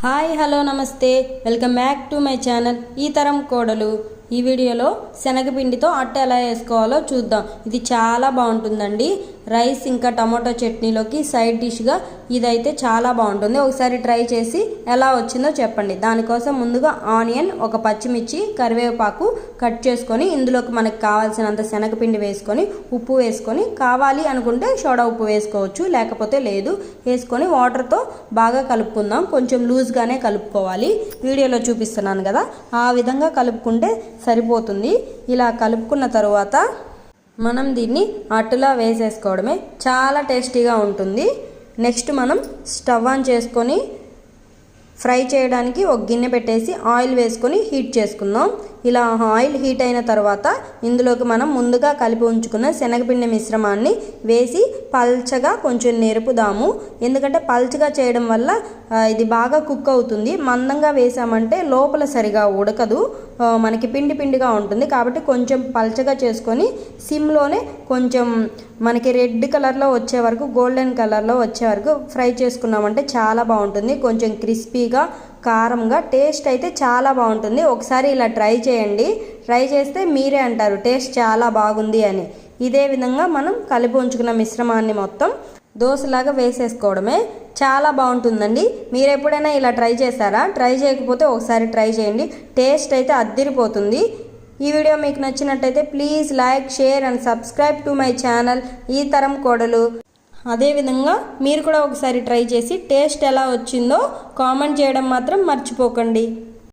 Hi hello namaste. Welcome back to my channel ఈ తరం కోడలు. ఈ వీడియోలో శనగపిండితో అట్ట ఎలా వేసుకోవాలో చూద్దాం. ఇది చాలా బాగుంటుందండి. రైస్ ఇంకా టమాటో చట్నీలోకి సైడ్ డిష్గా ఇదైతే చాలా బాగుంటుంది. ఒకసారి ట్రై చేసి ఎలా వచ్చిందో చెప్పండి. దానికోసం ముందుగా ఆనియన్ ఒక పచ్చిమిర్చి కరివేపాకు కట్ చేసుకొని ఇందులోకి మనకు కావాల్సినంత శనగపిండి వేసుకొని ఉప్పు వేసుకొని కావాలి అనుకుంటే సోడా ఉప్పు వేసుకోవచ్చు లేకపోతే లేదు. వేసుకొని వాటర్తో బాగా కలుపుకుందాం. కొంచెం లూజ్గానే కలుపుకోవాలి. వీడియోలో చూపిస్తున్నాను కదా. ఆ విధంగా కలుపుకుంటే సరిపోతుంది. ఇలా కలుపుకున్న తరువాత మనం దీన్ని అట్టులా వేసేసుకోవడమే. చాలా టేస్టీగా ఉంటుంది. నెక్స్ట్ మనం స్టవ్ ఆన్ చేసుకొని ఫ్రై చేయడానికి ఒక గిన్నె పెట్టేసి ఆయిల్ వేసుకొని హీట్ చేసుకుందాం. ఇలా ఆయిల్ హీట్ అయిన తర్వాత ఇందులోకి మనం ముందుగా కలిపి ఉంచుకున్న శనగపిండి మిశ్రమాన్ని వేసి పల్చగా కొంచెం నేర్పుదాము. ఎందుకంటే పల్చగా చేయడం వల్ల ఇది బాగా కుక్ అవుతుంది. మందంగా వేసామంటే లోపల సరిగా ఉడకదు. మనకి పిండి పిండిగా ఉంటుంది. కాబట్టి కొంచెం పల్చగా చేసుకొని సిమ్లోనే కొంచెం మనకి రెడ్ కలర్లో వచ్చే వరకు గోల్డెన్ కలర్లో వచ్చే వరకు ఫ్రై చేసుకున్నామంటే చాలా బాగుంటుంది. కొంచెం క్రిస్పీగా కారంగా టేస్ట్ అయితే చాలా బాగుంటుంది. ఒకసారి ఇలా ట్రై చేయండి. ట్రై చేస్తే మీరే అంటారు టేస్ట్ చాలా బాగుంది అని. ఇదే విధంగా మనం కలిపి ఉంచుకున్న మిశ్రమాన్ని మొత్తం దోశలాగా వేసేసుకోవడమే చాలా బాగుంటుందండి. మీరు ఎప్పుడైనా ఇలా ట్రై చేశారా? ట్రై చేయకపోతే ఒకసారి ట్రై చేయండి. టేస్ట్ అయితే అద్దిరిపోతుంది. ఈ వీడియో మీకు నచ్చినట్టయితే please like share and subscribe to my channel. ఈ తరం కోడలు. అదేవిధంగా మీరు కూడా ఒకసారి ట్రై చేసి టేస్ట్ ఎలా వచ్చిందో కామెంట్ చేయడం మాత్రం మర్చిపోకండి.